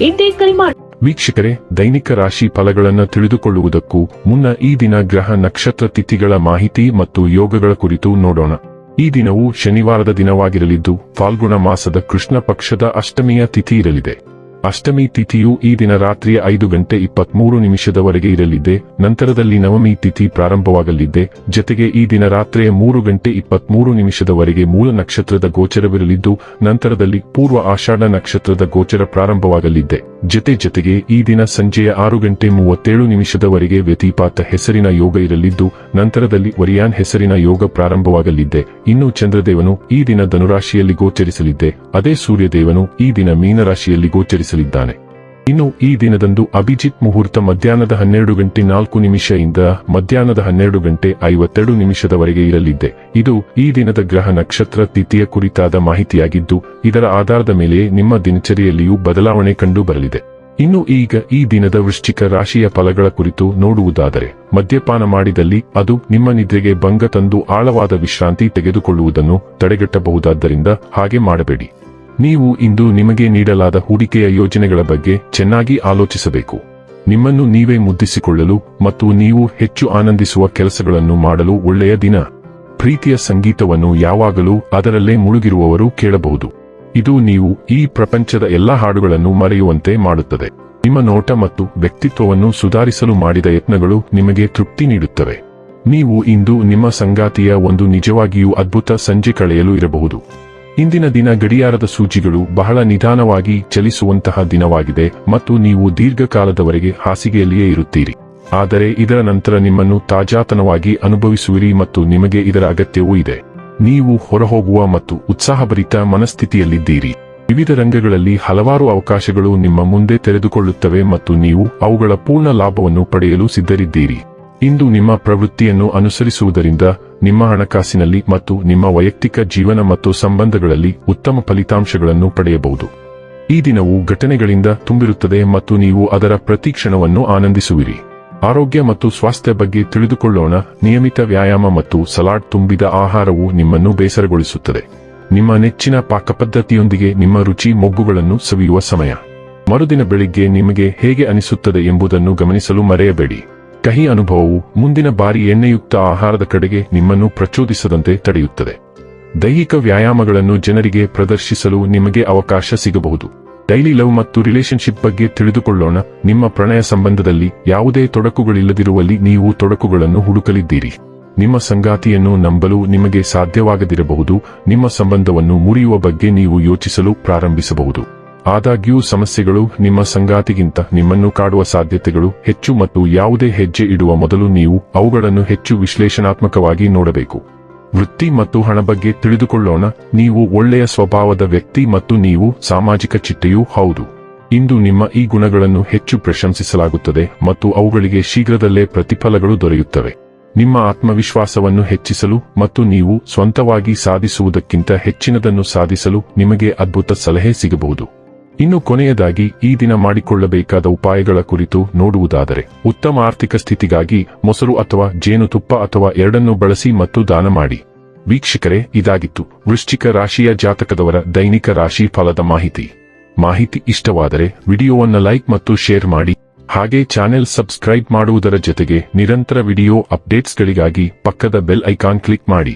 ಎಂದೇ ಕರೆ ಮಾಡಿ ವೀಕ್ಷಕರೇ, ದೈನಿಕ ರಾಶಿ ಫಲಗಳನ್ನು ತಿಳಿದುಕೊಳ್ಳುವುದಕ್ಕೂ ಮುನ್ನ ಈ ದಿನ ಗ್ರಹ ನಕ್ಷತ್ರ ತಿಥಿಗಳ ಮಾಹಿತಿ ಮತ್ತು ಯೋಗಗಳ ಕುರಿತು ನೋಡೋಣ. ಈ ದಿನವು ಶನಿವಾರದ ದಿನವಾಗಿರಲಿದ್ದು, ಫಾಲ್ಗುಣ ಮಾಸದ ಕೃಷ್ಣ ಪಕ್ಷದ ಅಷ್ಟಮಿಯ ತಿಥಿ ಇರಲಿದೆ. ಅಷ್ಟಮಿ ತಿಥಿಯು ಈ ದಿನ ರಾತ್ರಿಯ ಐದು ಗಂಟೆ ಇಪ್ಪತ್ಮೂರು ನಿಮಿಷದವರೆಗೆ ಇರಲಿದೆ. ನಂತರದಲ್ಲಿ ನವಮಿ ತಿಥಿ ಪ್ರಾರಂಭವಾಗಲಿದೆ. ಜೊತೆಗೆ ಈ ದಿನ ರಾತ್ರಿಯ ಮೂರು ಗಂಟೆ ಇಪ್ಪತ್ಮೂರು ನಿಮಿಷದವರೆಗೆ ಮೂಲ ನಕ್ಷತ್ರದ ಗೋಚರವಿರಲಿದ್ದು, ನಂತರದಲ್ಲಿ ಪೂರ್ವ ಆಷಾಢ ನಕ್ಷತ್ರದ ಗೋಚರ ಪ್ರಾರಂಭವಾಗಲಿದೆ. ಜತೆ ಜೊತೆಗೆ ಈ ದಿನ ಸಂಜೆಯ ಆರು ಗಂಟೆ ಮೂವತ್ತೇಳು ನಿಮಿಷದವರೆಗೆ ವ್ಯತಿಪಾತ ಹೆಸರಿನ ಯೋಗ ಇರಲಿದ್ದು, ನಂತರದಲ್ಲಿ ವರಿಯಾನ್ ಹೆಸರಿನ ಯೋಗ ಪ್ರಾರಂಭವಾಗಲಿದೆ. ಇನ್ನು ಚಂದ್ರದೇವನು ಈ ದಿನ ಧನುರಾಶಿಯಲ್ಲಿ ಗೋಚರಿಸಲಿದ್ದೆ ಅದೇ ಸೂರ್ಯದೇವನು ಈ ದಿನ ಮೀನರಾಶಿಯಲ್ಲಿ ಗೋಚರಿಸಲಿದ್ದಾನೆ ಇನ್ನು ಈ ದಿನದಂದು ಅಭಿಜಿತ್ ಮುಹೂರ್ತ ಮಧ್ಯಾಹ್ನದ ಹನ್ನೆರಡು ಗಂಟೆ ನಾಲ್ಕು ನಿಮಿಷದಿಂದ ಮಧ್ಯಾಹ್ನದ ಹನ್ನೆರಡು ಗಂಟೆ ಐವತ್ತೆರಡು ನಿಮಿಷದವರೆಗೆ ಇರಲಿದೆ. ಇದು ಈ ದಿನದ ಗ್ರಹ ನಕ್ಷತ್ರ ತಿಥಿಯ ಕುರಿತಾದ ಮಾಹಿತಿಯಾಗಿದ್ದು, ಇದರ ಆಧಾರದ ಮೇಲೆ ನಿಮ್ಮ ದಿನಚರಿಯಲ್ಲಿಯೂ ಬದಲಾವಣೆ ಕಂಡು ಬರಲಿದೆ. ಇನ್ನು ಈಗ ಈ ದಿನದ ವೃಶ್ಚಿಕ ರಾಶಿಯ ಫಲಗಳ ಕುರಿತು ನೋಡುವುದಾದರೆ, ಮದ್ಯಪಾನ ಮಾಡಿದಲ್ಲಿ ಅದು ನಿಮ್ಮ ನಿದ್ರೆಗೆ ಭಂಗ ತಂದು ಆಳವಾದ ವಿಶ್ರಾಂತಿ ತೆಗೆದುಕೊಳ್ಳುವುದನ್ನು ತಡೆಗಟ್ಟಬಹುದಾದ್ದರಿಂದ ಹಾಗೆ ಮಾಡಬೇಡಿ. ನೀವು ಇಂದು ನಿಮಗೆ ನೀಡಲಾದ ಹೂಡಿಕೆಯ ಯೋಜನೆಗಳ ಬಗ್ಗೆ ಚೆನ್ನಾಗಿ ಆಲೋಚಿಸಬೇಕು. ನಿಮ್ಮನ್ನು ನೀವೇ ಮುದ್ದಿಸಿಕೊಳ್ಳಲು ಮತ್ತು ನೀವು ಹೆಚ್ಚು ಆನಂದಿಸುವ ಕೆಲಸಗಳನ್ನು ಮಾಡಲು ಒಳ್ಳೆಯ ದಿನ. ಪ್ರೀತಿಯ ಸಂಗೀತವನ್ನು ಯಾವಾಗಲೂ ಅದರಲ್ಲೇ ಮುಳುಗಿರುವವರು ಕೇಳಬಹುದು. ಇದು ನೀವು ಈ ಪ್ರಪಂಚದ ಎಲ್ಲಾ ಹಾಡುಗಳನ್ನು ಮರೆಯುವಂತೆ ಮಾಡುತ್ತದೆ. ನಿಮ್ಮ ನೋಟ ಮತ್ತು ವ್ಯಕ್ತಿತ್ವವನ್ನು ಸುಧಾರಿಸಲು ಮಾಡಿದ ಯತ್ನಗಳು ನಿಮಗೆ ತೃಪ್ತಿ ನೀಡುತ್ತವೆ. ನೀವು ಇಂದು ನಿಮ್ಮ ಸಂಗಾತಿಯ ಒಂದು ನಿಜವಾಗಿಯೂ ಅದ್ಭುತ ಸಂಜೆ ಕಳೆಯಲು ಇರಬಹುದು. ಇಂದಿನ ದಿನ ಗಡಿಯಾರದ ಸೂಚಿಗಳು ಬಹಳ ನಿಧಾನವಾಗಿ ಚಲಿಸುವಂತಹ ದಿನವಾಗಿದೆ ಮತ್ತು ನೀವು ದೀರ್ಘಕಾಲದವರೆಗೆ ಹಾಸಿಗೆಯಲ್ಲಿಯೇ ಇರುತ್ತೀರಿ. ಆದರೆ ಇದರ ನಂತರ ನಿಮ್ಮನ್ನು ತಾಜಾತನವಾಗಿ ಅನುಭವಿಸುವಿರಿ ಮತ್ತು ನಿಮಗೆ ಇದರ ಅಗತ್ಯವೂ ಇದೆ. ನೀವು ಹೊರಹೋಗುವ ಮತ್ತು ಉತ್ಸಾಹಭರಿತ ಮನಸ್ಥಿತಿಯಲ್ಲಿದ್ದೀರಿ. ವಿವಿಧ ರಂಗಗಳಲ್ಲಿ ಹಲವಾರು ಅವಕಾಶಗಳು ನಿಮ್ಮ ಮುಂದೆ ತೆರೆದುಕೊಳ್ಳುತ್ತವೆ ಮತ್ತು ನೀವು ಅವುಗಳ ಪೂರ್ಣ ಲಾಭವನ್ನು ಪಡೆಯಲು ಸಿದ್ಧರಿದ್ದೀರಿ. ಇಂದು ನಿಮ್ಮ ಪ್ರವೃತ್ತಿಯನ್ನು ಅನುಸರಿಸುವುದರಿಂದ ನಿಮ್ಮ ಹಣಕಾಸಿನಲ್ಲಿ ಮತ್ತು ನಿಮ್ಮ ವೈಯಕ್ತಿಕ ಜೀವನ ಮತ್ತು ಸಂಬಂಧಗಳಲ್ಲಿ ಉತ್ತಮ ಫಲಿತಾಂಶಗಳನ್ನು ಪಡೆಯಬಹುದು. ಈ ದಿನವು ಘಟನೆಗಳಿಂದ ತುಂಬಿರುತ್ತದೆ ಮತ್ತು ನೀವು ಅದರ ಪ್ರತಿಕ್ಷಣವನ್ನು ಆನಂದಿಸುವಿರಿ. ಆರೋಗ್ಯ ಮತ್ತು ಸ್ವಾಸ್ಥ್ಯ ಬಗ್ಗೆ ತಿಳಿದುಕೊಳ್ಳೋಣ. ನಿಯಮಿತ ವ್ಯಾಯಾಮ ಮತ್ತು ಸಲಾಡ್ ತುಂಬಿದ ಆಹಾರವು ನಿಮ್ಮನ್ನು ಬೇಸರಗೊಳಿಸುತ್ತದೆ. ನಿಮ್ಮ ನೆಚ್ಚಿನ ಪಾಕಪದ್ಧತಿಯೊಂದಿಗೆ ನಿಮ್ಮ ರುಚಿ ಮೊಗ್ಗುಗಳನ್ನು ಸವಿಯುವ ಸಮಯ. ಮರುದಿನ ಬೆಳಿಗ್ಗೆ ನಿಮಗೆ ಹೇಗೆ ಅನಿಸುತ್ತದೆ ಎಂಬುದನ್ನು ಗಮನಿಸಲು ಮರೆಯಬೇಡಿ. ಕಹಿ ಅನುಭವವು ಮುಂದಿನ ಬಾರಿ ಎಣ್ಣೆಯುಕ್ತ ಆಹಾರದ ಕಡೆಗೆ ನಿಮ್ಮನ್ನು ಪ್ರಚೋದಿಸದಂತೆ ತಡೆಯುತ್ತದೆ. ದೈಹಿಕ ವ್ಯಾಯಾಮಗಳನ್ನು ಜನರಿಗೆ ಪ್ರದರ್ಶಿಸಲು ನಿಮಗೆ ಅವಕಾಶ ಸಿಗಬಹುದು. ಡೈಲಿ ಲವ್ ಮತ್ತು ರಿಲೇಶನ್ಶಿಪ್ ಬಗ್ಗೆ ತಿಳಿದುಕೊಳ್ಳೋಣ. ನಿಮ್ಮ ಪ್ರಣಯ ಸಂಬಂಧದಲ್ಲಿ ಯಾವುದೇ ತೊಡಕುಗಳಿಲ್ಲದಿರುವಲ್ಲಿ ನೀವು ತೊಡಕುಗಳನ್ನು ಹುಡುಕಲಿದ್ದೀರಿ. ನಿಮ್ಮ ಸಂಗಾತಿಯನ್ನು ನಂಬಲು ನಿಮಗೆ ಸಾಧ್ಯವಾಗದಿರಬಹುದು. ನಿಮ್ಮ ಸಂಬಂಧವನ್ನು ಮುರಿಯುವ ಬಗ್ಗೆ ನೀವು ಯೋಚಿಸಲು ಪ್ರಾರಂಭಿಸಬಹುದು. ಆದಾಗ್ಯೂ ಸಮಸ್ಯೆಗಳು ನಿಮ್ಮ ಸಂಗಾತಿಗಿಂತ ನಿಮ್ಮನ್ನು ಕಾಡುವ ಸಾಧ್ಯತೆಗಳು ಹೆಚ್ಚು ಮತ್ತು ಯಾವುದೇ ಹೆಜ್ಜೆ ಇಡುವ ಮೊದಲು ನೀವು ಅವುಗಳನ್ನು ಹೆಚ್ಚು ವಿಶ್ಲೇಷಣಾತ್ಮಕವಾಗಿ ನೋಡಬೇಕು. ವೃತ್ತಿ ಮತ್ತು ಹಣ ಬಗ್ಗೆ ತಿಳಿದುಕೊಳ್ಳೋಣ. ನೀವು ಒಳ್ಳೆಯ ಸ್ವಭಾವದ ವ್ಯಕ್ತಿ ಮತ್ತು ನೀವು ಸಾಮಾಜಿಕ ಚಿಟ್ಟೆಯೂ ಹೌದು. ಇಂದು ನಿಮ್ಮ ಈ ಗುಣಗಳನ್ನು ಹೆಚ್ಚು ಪ್ರಶಂಸಿಸಲಾಗುತ್ತದೆ ಮತ್ತು ಅವುಗಳಿಗೆ ಶೀಘ್ರದಲ್ಲೇ ಪ್ರತಿಫಲಗಳು ದೊರೆಯುತ್ತವೆ. ನಿಮ್ಮ ಆತ್ಮವಿಶ್ವಾಸವನ್ನು ಹೆಚ್ಚಿಸಲು ಮತ್ತು ನೀವು ಸ್ವಂತವಾಗಿ ಸಾಧಿಸುವುದಕ್ಕಿಂತ ಹೆಚ್ಚಿನದನ್ನು ಸಾಧಿಸಲು ನಿಮಗೆ ಅದ್ಭುತ ಸಲಹೆ ಸಿಗಬಹುದು. ಇನ್ನು ಕೊನೆಯದಾಗಿ ಈ ದಿನ ಮಾಡಿಕೊಳ್ಳಬೇಕಾದ ಉಪಾಯಗಳ ಕುರಿತು ನೋಡುವುದಾದರೆ, ಉತ್ತಮ ಆರ್ಥಿಕ ಸ್ಥಿತಿಗಾಗಿ ಮೊಸರು ಅಥವಾ ಜೇನುತುಪ್ಪ ಅಥವಾ ಎರಡನ್ನೂ ಬಳಸಿ ಮತ್ತು ದಾನ ಮಾಡಿ. ವೀಕ್ಷಕರೇ, ಇದಾಗಿತ್ತು ವೃಶ್ಚಿಕ ರಾಶಿಯ ಜಾತಕದವರ ದೈನಿಕ ರಾಶಿ ಫಲದ ಮಾಹಿತಿ. ಮಾಹಿತಿ ಇಷ್ಟವಾದರೆ ವಿಡಿಯೋವನ್ನು ಲೈಕ್ ಮತ್ತು ಶೇರ್ ಮಾಡಿ. ಹಾಗೆ ಚಾನೆಲ್ ಸಬ್ಸ್ಕ್ರೈಬ್ ಮಾಡುವುದರ ಜೊತೆಗೆ ನಿರಂತರ ವಿಡಿಯೋ ಅಪ್ಡೇಟ್ಸ್ಗಳಿಗಾಗಿ ಪಕ್ಕದ ಬೆಲ್ ಐಕಾನ್ ಕ್ಲಿಕ್ ಮಾಡಿ.